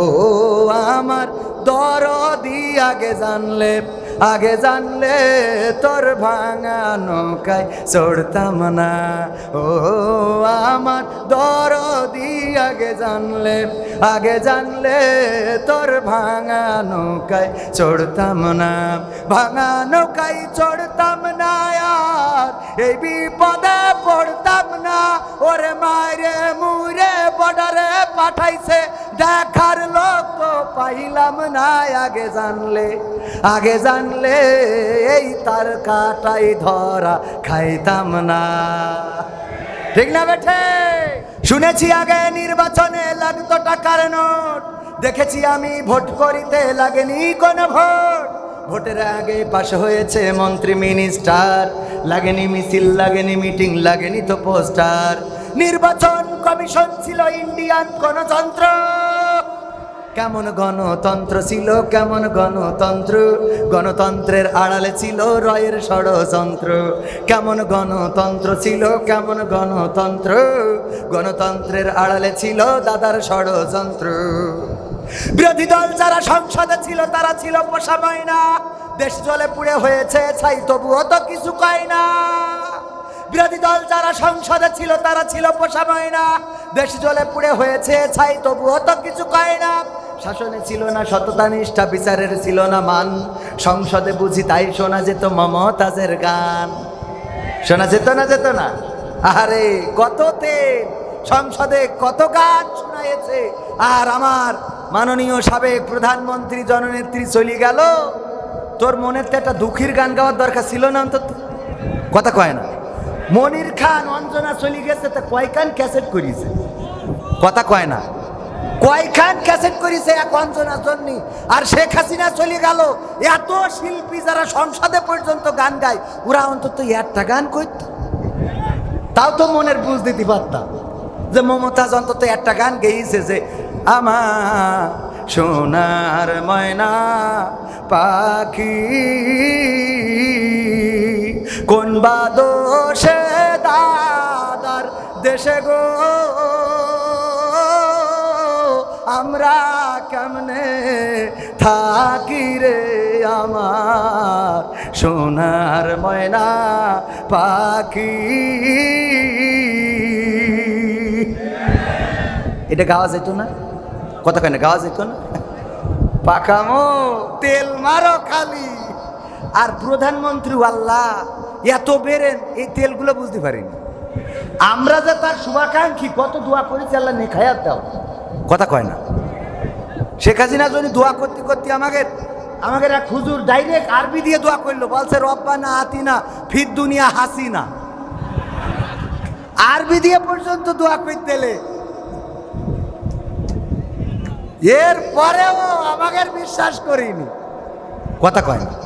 ও আমার দরদি আগে জানলে আগে জানলে তোর ভাঙা নৌকায় চড়তাম না। ও আমার দরদি আগে জানলে আগে জানলে তোর ভাঙা নৌকায় চড়তাম না। ভাঙা নৌকায় চড়তাম না আর, এই বিপদে পড়তাম না। ওরে মারে মুরে বর্ডারে পাঠাইছে, দেখার লোক পাইলাম না, আগে জানলে আগে জানলে এই তার কাটাই ধরা খাইতাম না। ঠিক না বেঠে? শুনেছি আগে নির্বাচনে লাগতো টাকার নোট, দেখেছি আমি ভোট করিতে লাগেনি কোন ভোট। ভোটের আগে পাশ হয়েছে মন্ত্রী, মিনিস্টার, লাগেনি মিছিল, লাগেনি মিটিং, লাগেনি তো পোস্টার। নির্বাচন কমিশন ছিল ইন্ডিয়ান গণতন্ত্র। কেমন গণতন্ত্র ছিল, কেমন গণতন্ত্র? গণতন্ত্রের আড়ালে ছিল রয়ের ষড়যন্ত্র। কেমন গণতন্ত্র ছিল, কেমন গণতন্ত্র? গণতন্ত্রের আড়ালে ছিল দাদার ষড়যন্ত্র। বিরোধী দল যারা সংসদে ছিল, তারা ছিল পোষা না দেশ জলে পুড়ে হয়েছে, ছাই তবুও তো কিছু কয় না। বিরোধী দল যারা সংসদে ছিল, তারা ছিল পোষা না দেশ জলে পুড়ে হয়েছে, ছাই, তবুও তো কিছু কয় না। শাসনে ছিল না সততা, নিষ্ঠা, বিচারের ছিল না মান। সংসদে বুঝি তাই শোনা যেত মমতাজের গান। শোনা যেত না যেত না। আরে কত তেল সংসদে কত গান শোনায়েছে আর আমার মাননীয় সাবেক প্রধানমন্ত্রী জননেত্রী চলে গেল। তোর মনের তো একটা দুঃখীর গান গাওয়ার দরকার ছিল না অন্তত? কথা কয় না। মনির খান অঞ্জনা চলে গেছে, তা কয়খান ক্যাসেট করিয়েছে কথা কয় না। কয়খান ক্যাসেট করিছে এক অঞ্জনার জন্য? আর শেখ হাসিনা চলে গেল। এত শিল্পী যারা সংসদে পর্যন্ত গান গায়, ওরা অন্তত একটা গান করত তাও তো মনের বুঝ দিতে পারতাম যে মমতাজ অন্তত একটা গান গেয়েছে যে আমার সোনার ময়না পাখি কোন বা দোষে দাদার দেশে গো? আমরা কেমনে থাকি রে আমার সোনার ময়না পাখি? এটা গাওয়া যেত না? কথা কেন গাওয়া যেত না? পাকামো তেল মারো খালি। আর প্রধানমন্ত্রী, আল্লাহ এত বেরেন এই তেলগুলো বুঝতে পারিনি। আমরা যে তার শুভাকাঙ্ক্ষী কত দোয়া করেছি আল্লাহ নেখায়াত দাও। কথা কয় না। শেখ হাসিনা যদি দোয়া করতে করতে আমাকে আমাকে এক হুজুর ডাইরেক্ট আরবি দিয়ে দোয়া করল বলছে রব্বা না রব্বানা আতিনা ফির দুনিয়া হাসিনা। আরবি দিয়ে পর্যন্ত দোয়া করতে এলে। এর পরেও আমাকে বিশ্বাস করিনি। কথা কয় না।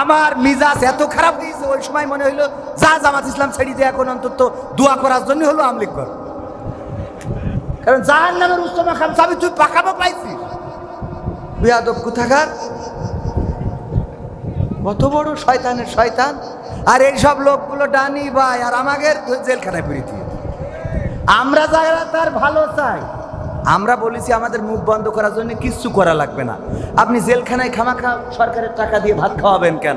আমার মিজাজ এত খারাপ হয়েছে, ওই সময় মনে হইল, যা জামাত ইসলাম ছেড়ে দিয়ে এখন অন্তত দোয়া করার জন্য হলো আমলিক কর কারণ জাহান নামের উচ্চ মাকাম চাবি তুই পাকাবো পাইছিস। বিয়াদব কোথাকার? কত বড় শয়তানের শয়তান। আর এই সব লোকগুলো ডানি ভাই আর আমাদের জেলখানায় দিয়ে। আমরা যারা তার ভালো চাই আমরা বলেছি আমাদের মুখ বন্ধ করার জন্য কিচ্ছু করা লাগবে না। আপনি জেলখানায় খামাখা সরকারের টাকা দিয়ে ভাত খাওয়াবেন কেন?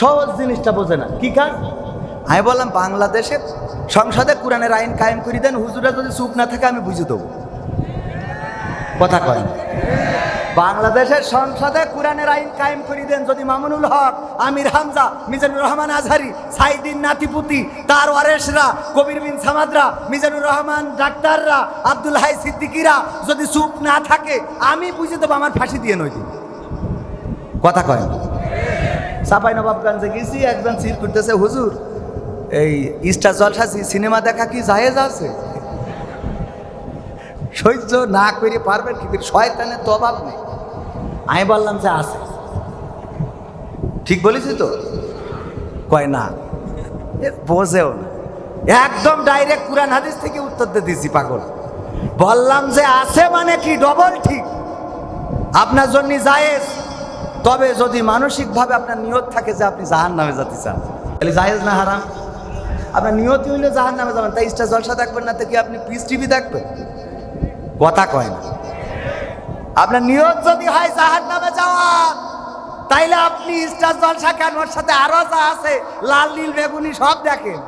সহজ জিনিসটা বোঝে না। কি কাজ? আমি বললাম বাংলাদেশে সংসদে কোরআনের আইন কায়েম করে দেন হুজুরা যদি চুপ না থাকে আমি বুঝে দেবো। কথা কয় না। বাংলাদেশের সংসদে কোরআনের আইন কায়েম করে দেন যদি মামুনুল হক আমির হামজা মিজানুর রহমান আজহারি সাইদিন নাতিপুতি তার ওয়ারেসরা কবির বিন সামাদরা মিজানুর রহমান ডাক্তাররা আব্দুল হাই সিদ্দিকিরা যদি চুপ না থাকে আমি বুঝে দেবো আমার ফাঁসি দিয়ে নই কথা কয় সাপাই নবাবগঞ্জে গেছি, একজন সির করতেছে হুজুর, এই স্টার জলসা সিনেমা দেখা কি জায়েজ আছে? সহ্য না করে পারবেন কি শয়তানের তো অভাব নেই। আমি বললাম যে আছে। ঠিক বলেছি তো? কয় না বোঝেও না। একদম ডাইরেক্ট কুরআন হাদিস থেকে উত্তর দিয়ে দিছি পাগল। বললাম যে আছে মানে কি? ডবল ঠিক। আপনার জন্য জায়েজ। তবে যদি মানসিকভাবে আপনার নিয়ত থাকে যে আপনি জাহান নামে যেতে চান, তাহলে জাহেজ না হারাম? আপনার নিয়তি হইলে জাহান নামে যাবেন, তাই স্টার জলসা দেখবেন না তো কি আপনি পিস টিভি দেখবেন। কথা কয় না। আপনার নিয়ত যদি হয় জাহান নামে যাওয়া, তাইলে আপনি স্টার জলসা কেন ওর সাথে আরও যা আছে, লাল, নীল, বেগুনি সব দেখেন।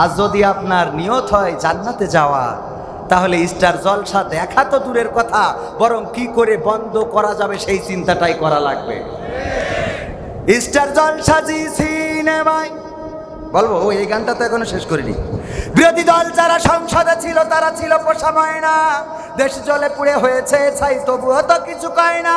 আর যদি আপনার নিয়ত হয় জান্নাতে যাওয়া তাহলে স্টার জলসা দেখা তো দূরের কথা, বরং কি করে বন্ধ করা যাবে সেই চিন্তাটাই করা লাগবে। স্টার জলসা জি সিনেমায়, বলব, ও, এই গানটা তো এখনও শেষ করিনি। বিরোধী দল যারা সংসদে ছিল, তারা ছিল পোষা ময়না। দেশ জলে পুড়ে হয়েছে, ছাই, তবুও তো কিছু কয় না।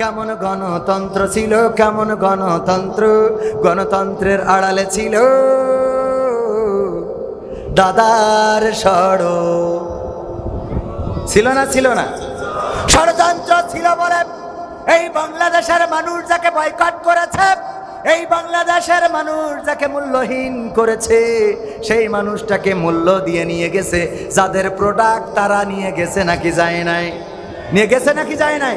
কেমন গণতন্ত্র ছিল, কেমন গণতন্ত্র? গণতন্ত্রের আড়ালে ছিল দাদার সড় ছিল না ছিল না। ষড়যন্ত্র ছিল বলে এই বাংলাদেশের মানুষ যাকে বয়কট করেছে, এই বাংলাদেশের মানুষ যাকে মূল্যহীন করেছে, সেই মানুষটাকে মূল্য দিয়ে নিয়ে গেছে। যাদের প্রোডাক্ট তারা নিয়ে গেছে নাকি যায় নাই? নিয়ে গেছে নাকি যায় নাই?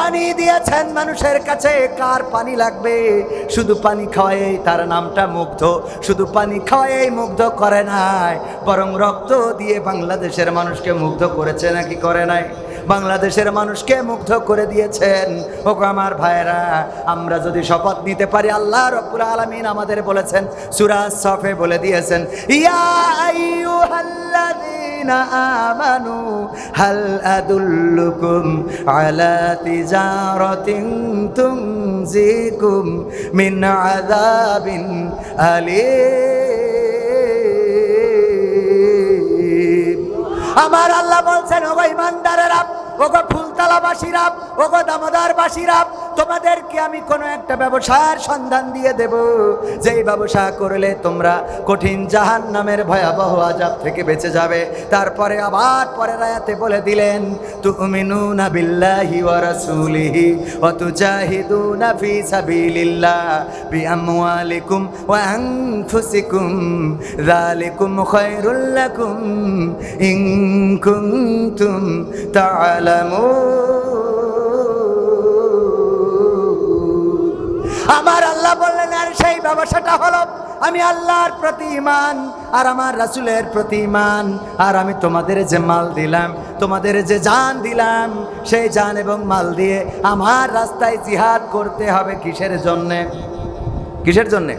পানি দিয়েছেন মানুষের কাছে। কার পানি লাগবে? শুধু পানি খাওয়াই তার নামটা মুগ্ধ। শুধু পানি খাওয়াই মুগ্ধ করে নাই। বরং রক্ত দিয়ে বাংলাদেশের মানুষকে মুগ্ধ করেছে নাকি করে নাই? বাংলাদেশের মানুষকে মুগ্ধ করে দিয়েছেন। ও আমার ভাইরা আমরা যদি শপথ নিতে পারি, আল্লাহ রব্বুল আলামিন আমাদের বলেছেন সুরাজ সফে বলে দিয়েছেন, ইয়া আমানু হাল আদুল্লুকুম আলা তিজারাতিন তুনজিকুম মিন আযাবিন আলীম আমার আল্লাহ বলছেন, ওগো ইমানদারেরা, ওগো ফুলতলাবাসীরা, ওগো দামোদরবাসীরা তোমাদেরকে আমি কোনো একটা ব্যবসার সন্ধান দিয়ে দেব। যেই ব্যবসা করলে তোমরা কঠিন জাহান নামের ভয়াবহ আজাব থেকে বেঁচে যাবে। তারপরে আবার পরের আয়াতে বলে দিলেন, তুমিনুনা বিল্লাহি ওয়া রাসূলিহি ওয়া তুজাহিদুনা ফি সাবিলিল্লাহ বিআমওয়ালিকুম ওয়া আনফুসিকুম। যালিকুম খায়রুল লাকুম ইন কুনতুম তা'লামুন আমার আল্লাহ বললেন, আর সেই ব্যবসাটা হলো, আমি আল্লাহর প্রতি ইমান আর আমার রাসুলের প্রতি ইমান আর আমি তোমাদের যে মাল দিলাম, তোমাদের যে জান দিলাম, সেই জান এবং মাল দিয়ে আমার রাস্তায় জিহাদ করতে হবে কিসের জন্যে? কিসের জন্যে?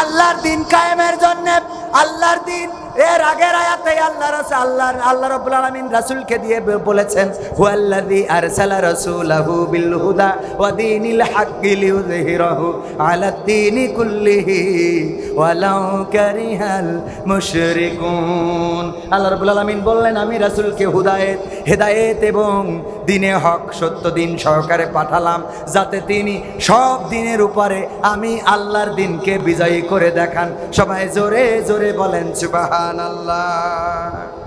আল্লাহর দিন কায়েমের জন্যে, আল্লাহর দিন এর আগের আয়াতে আল্লাহ রাসূল, আল্লাহ আল্লাহ রাব্বুল আলামিন রাসূলকে দিয়ে বলেছেন, হুয়াল্লাযী আরসালা রাসূলাহু বিল হুদা ওয়া দীনিল হাক্কি লিইয়ুযহিরাহু আলাদ দীনি কুল্লিহি ওয়ালাউ কারিহাল মুশরিকুন। আল্লাহ রাব্বুল আলামিন বললেন, আমি রাসূলকে হুদায়েত, হেদায়েত এবং দিনে হক, সত্য দিন সহকারে পাঠালাম, যাতে তিনি সব দিনের উপরে আমি আল্লাহর দিনকে বিজয়ী করে দেখান। সবাই জোরে জোরে বলেন, সুবাহান আল্লাহ